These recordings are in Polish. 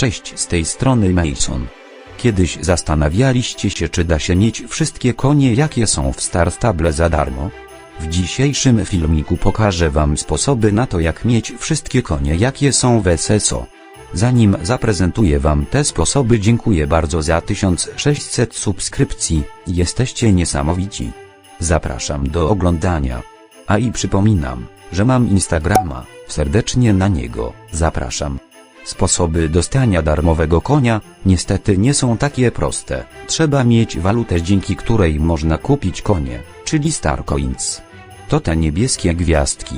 Cześć z tej strony Mason. Kiedyś zastanawialiście się czy da się mieć wszystkie konie jakie są w Star Stable za darmo? W dzisiejszym filmiku pokażę wam sposoby na to jak mieć wszystkie konie jakie są w SSO. Zanim zaprezentuję wam te sposoby dziękuję bardzo za 1600 subskrypcji, jesteście niesamowici. Zapraszam do oglądania. A i przypominam, że mam Instagrama, serdecznie na niego zapraszam. Sposoby dostania darmowego konia, niestety nie są takie proste. Trzeba mieć walutę dzięki której można kupić konie, czyli Starcoins. To te niebieskie gwiazdki.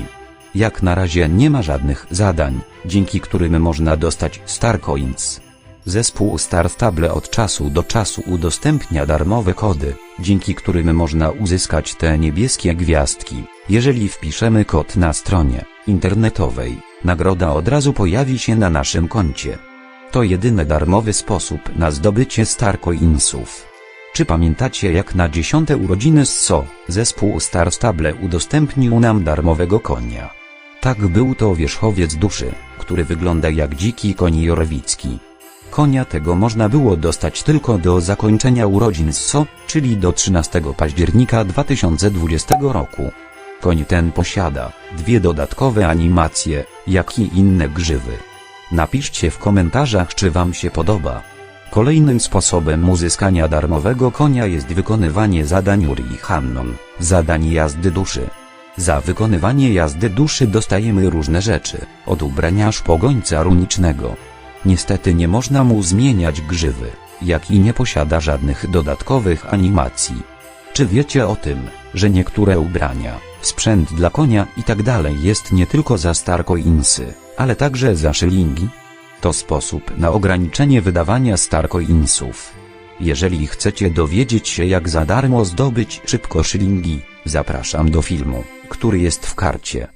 Jak na razie nie ma żadnych zadań, dzięki którym można dostać Starcoins. Zespół Star Stable od czasu do czasu udostępnia darmowe kody, dzięki którym można uzyskać te niebieskie gwiazdki. Jeżeli wpiszemy kod na stronie internetowej, nagroda od razu pojawi się na naszym koncie. To jedyny darmowy sposób na zdobycie Starcoinsów. Czy pamiętacie jak na dziesiąte urodziny SO, zespół Star Stable udostępnił nam darmowego konia? Tak był to wierzchowiec duszy, który wygląda jak dziki koń jorwicki. Konia tego można było dostać tylko do zakończenia urodzin SO, czyli do 13 października 2020 roku. Koń ten posiada dwie dodatkowe animacje, jak i inne grzywy. Napiszcie w komentarzach czy wam się podoba. Kolejnym sposobem uzyskania darmowego konia jest wykonywanie zadań Uri Hannon, zadań jazdy duszy. Za wykonywanie jazdy duszy dostajemy różne rzeczy, od ubrania aż po gońca runicznego. Niestety nie można mu zmieniać grzywy, jak i nie posiada żadnych dodatkowych animacji. Czy wiecie o tym, że niektóre ubrania, sprzęt dla konia i tak jest nie tylko za Starcoinsy, ale także za szylingi? To sposób na ograniczenie wydawania Starcoinsów. Jeżeli chcecie dowiedzieć się jak za darmo zdobyć szybko szylingi, zapraszam do filmu, który jest w karcie.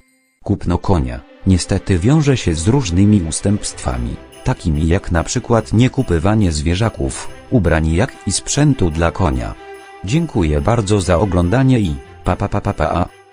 Kupno konia, niestety wiąże się z różnymi ustępstwami, takimi jak na przykład niekupywanie zwierzaków, ubrań jak i sprzętu dla konia. Dziękuję bardzo za oglądanie i pa pa pa pa pa.